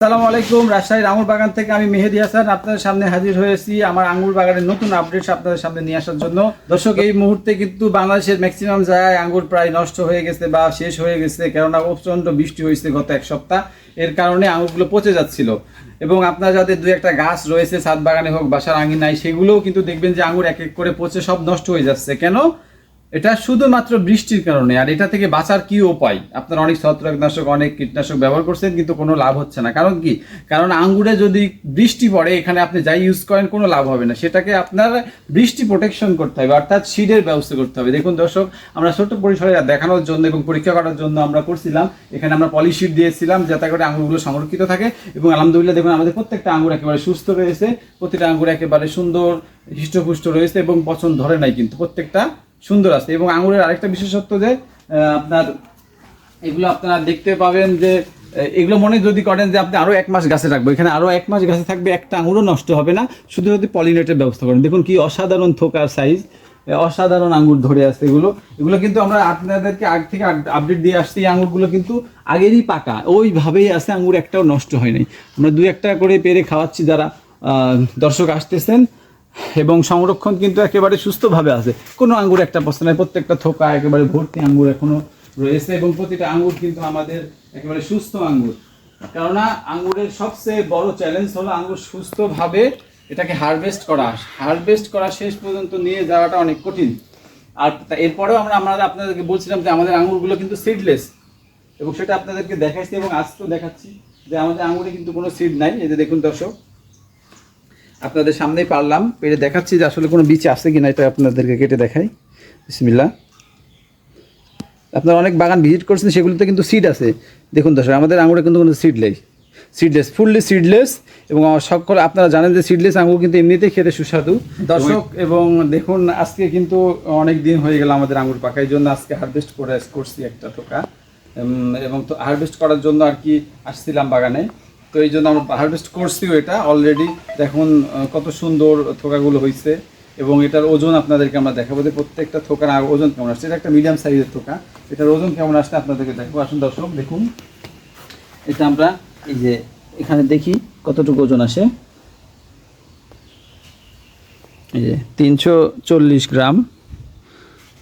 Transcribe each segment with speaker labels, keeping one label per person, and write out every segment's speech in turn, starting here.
Speaker 1: আসসালামু আলাইকুম, রাজশাহীর আঙুর বাগান থেকে আমি মেহেদি হাসান। আপনাদের সামনে হাজির হয়েছি আমার আঙ্গুর বাগানের নতুন আপডেট আপনাদের সামনে নিয়ে আসার জন্য। দর্শক, এই মুহূর্তে কিন্তু বাংলাদেশের ম্যাক্সিমাম জায়গায় আঙ্গুর প্রায় নষ্ট হয়ে গেছে বা শেষ হয়ে গেছে, কেননা প্রচণ্ড বৃষ্টি হয়েছে গত এক সপ্তাহ। এর কারণে আঙুরগুলো পচে যাচ্ছিল। এবং আপনার যাদের দু একটা গাছ রয়েছে, ছাদ বাগানে হোক, বাসার আঙিনায়, সেগুলোও কিন্তু দেখবেন যে আঙুর এক এক করে পচে সব নষ্ট হয়ে যাচ্ছে। কেন? এটা শুধুমাত্র বৃষ্টির কারণে, আর এটা থেকে বাঁচার কি উপায়? আপনারা অনেক ছত্রাকনাশক, অনেক কীটনাশক ব্যবহার করছেন, কিন্তু কোনো লাভ হচ্ছে না। কারণ কি? কারণ আঙ্গুরে যদি বৃষ্টি পড়ে, এখানে আপনি যাই ইউজ করেন, কোনো লাভ হবে না। সেটাকে আপনার বৃষ্টি প্রোটেকশন করতে হবে, অর্থাৎ সিডের ব্যবস্থা করতে হবে। দেখুন দর্শক, আমরা ছোট্ট পরিসরে দেখানোর জন্য এবং পরীক্ষা করার জন্য আমরা করছিলাম। এখানে আমরা পলিশিট দিয়েছিলাম, যাতে করে আঙুরগুলো সংরক্ষিত থাকে এবং আলহামদুলিল্লাহ দেখুন, আমাদের প্রত্যেকটা আঙুর একেবারে সুস্থ রয়েছে। প্রতিটা আঙুর একেবারে সুন্দর, হৃষ্টপুষ্ট রয়েছে এবং পছন্দ ধরে নাই কিন্তু প্রত্যেকটা সুন্দর আছে। এবং আঙুরের আরেকটা বিশেষত্ব যে আপনার এগুলো আপনারা দেখতে পাবেন যে এগুলো মনে যদি করেন যে আপনি আরও এক মাস গাছে রাখব এখানে আরও এক মাস গাছে থাকবে, একটা আঙুরও নষ্ট হবে না। শুধু যদি পলিনেটের ব্যবস্থা করেন। দেখুন কি অসাধারণ থোকার সাইজ অসাধারণ আঙ্গুর ধরে আছে এগুলো। এগুলো কিন্তু আমরা আপনাদেরকে আগ থেকে আপডেট দিয়ে আসছি। এই আঙুরগুলো কিন্তু আগেরই পাকা। ওইভাবেই আছে আঙুর একটাও নষ্ট হয় নাই। আমরা দু একটা করে পেরে খাওয়াচ্ছি যারা দর্শক আসতেছেন। এবং সংরক্ষণ কিন্তু একেবারে সুস্থভাবে আছে। কোনো আঙ্গুর একটা পছন্দ নাই, প্রত্যেকটা থোকা একেবারে ভর্তি আঙ্গুর এখনও রয়েছে এবং প্রতিটা আঙ্গুর কিন্তু আমাদের একেবারে সুস্থ আঙ্গুর। কেননা আঙ্গুরের সবচেয়ে বড় চ্যালেঞ্জ হলো আঙ্গুর সুস্থভাবে এটাকে হারভেস্ট করা। হারভেস্ট করা শেষ পর্যন্ত নিয়ে যাওয়াটা অনেক কঠিন। আর এরপরেও আমরা আমরা আপনাদেরকে বলছিলাম যে আমাদের আঙ্গুরগুলো কিন্তু সিডলেস এবং সেটা আপনাদেরকে দেখাইছি এবং আজকেও দেখাচ্ছি যে আমাদের আঙ্গুরে কিন্তু কোনো সিড নাই। এই যে দেখুন দর্শক আপনাদের সামনেই পারলাম। পেরে দেখাচ্ছি যে আসলে কোনো বীজ আছে কিনা, এটা আপনাদেরকে কেটে দেখাই। বিসমিল্লা আপনারা অনেক বাগান ভিজিট করছেন, সেগুলোতে কিন্তু সিড আছে। দেখুন দর্শক, আমাদের আঙুরে কিন্তু কোনো সিড নেই সিডলেস ফুললি সিডলেস এবং সকল আপনারা জানেন যে সিডলেস আঙুর কিন্তু এমনিতেই খেতে সুস্বাদু। দর্শক, এবং দেখুন, আজকে কিন্তু অনেক দিন হয়ে গেল আমাদের আঙুর পাকা। এই জন্য আজকে হারভেস্ট করে করছি একটা টোকা। এবং তো হারভেস্ট করার জন্য আর কি আসছিলাম বাগানে। তো এই জন্য আমরা হারভেস্ট করছিও এটা অলরেডি দেখুন কত সুন্দর থোকাগুলো হয়েছে এবং এটার ওজন আপনাদেরকে আমরা দেখাবো যে প্রত্যেকটা থোকার ওজন কেমন আসছে। এটা একটা মিডিয়াম সাইজের থোকা। এটার ওজন কেমন আসছে আপনাদেরকে দেখব। আসুন দর্শক, দেখুন। এটা আমরা এই যে এখানে দেখি কতটুকু ওজন আসে। এই যে তিনশো চল্লিশ গ্রাম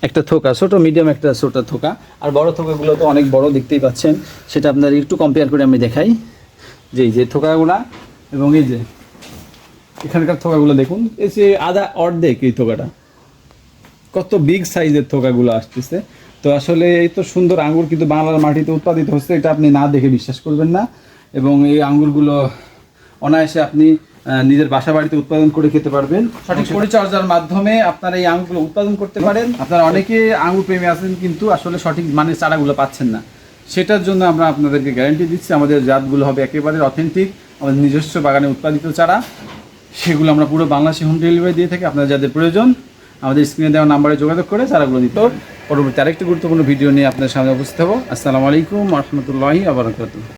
Speaker 1: একটা থোকা, ছোট মিডিয়াম একটা ছোট থোকা। আর বড় থোকাগুলো তো অনেক বড়, দেখতেই পাচ্ছেন। সেটা আপনার একটু কম্পেয়ার করে আমি দেখাই। যে এই যে থোকাগুলা এবং এই যে এখানকার থোকাগুলো দেখুন এই যে আধা অর্ধেক এই থোকাটা। কত বিগ সাইজের থোকাগুলো আসতেছে। তো আসলে এই তো সুন্দর আঙ্গুর কিন্তু বাংলার মাটিতে উৎপাদিত হচ্ছে এটা আপনি না দেখে বিশ্বাস করবেন না। এবং এই আঙ্গুরগুলো অনায়াসে আপনি নিজের বাসা বাড়িতে উৎপাদন করে খেতে পারবেন। সঠিক পরিচর্যার মাধ্যমে আপনারা এই আঙ্গুরগুলো উৎপাদন করতে পারেন। আপনারা অনেকে আঙ্গুর প্রেমী আছেন কিন্তু আসলে সঠিক মানের চারাগুলো পাচ্ছেন না। সেটার জন্য আমরা আপনাদেরকে গ্যারেন্টি দিচ্ছি, আমাদের জাতগুলো হবে একেবারে অথেন্টিক আমাদের নিজস্ব বাগানে উৎপাদিত চারা। সেগুলো আমরা পুরো বাংলাদেশে হোম ডেলিভারি দিয়ে থাকি, আপনাদের যাদের প্রয়োজন, আমাদের স্ক্রিনে দেওয়া নাম্বারে যোগাযোগ করে চারাগুলো দিতে। পরবর্তী আরেকটি গুরুত্বপূর্ণ ভিডিও নিয়ে আপনার সামনে উপস্থিত হব। আসসালামু আলাইকুম রহমতুল্লাহি আবরকাত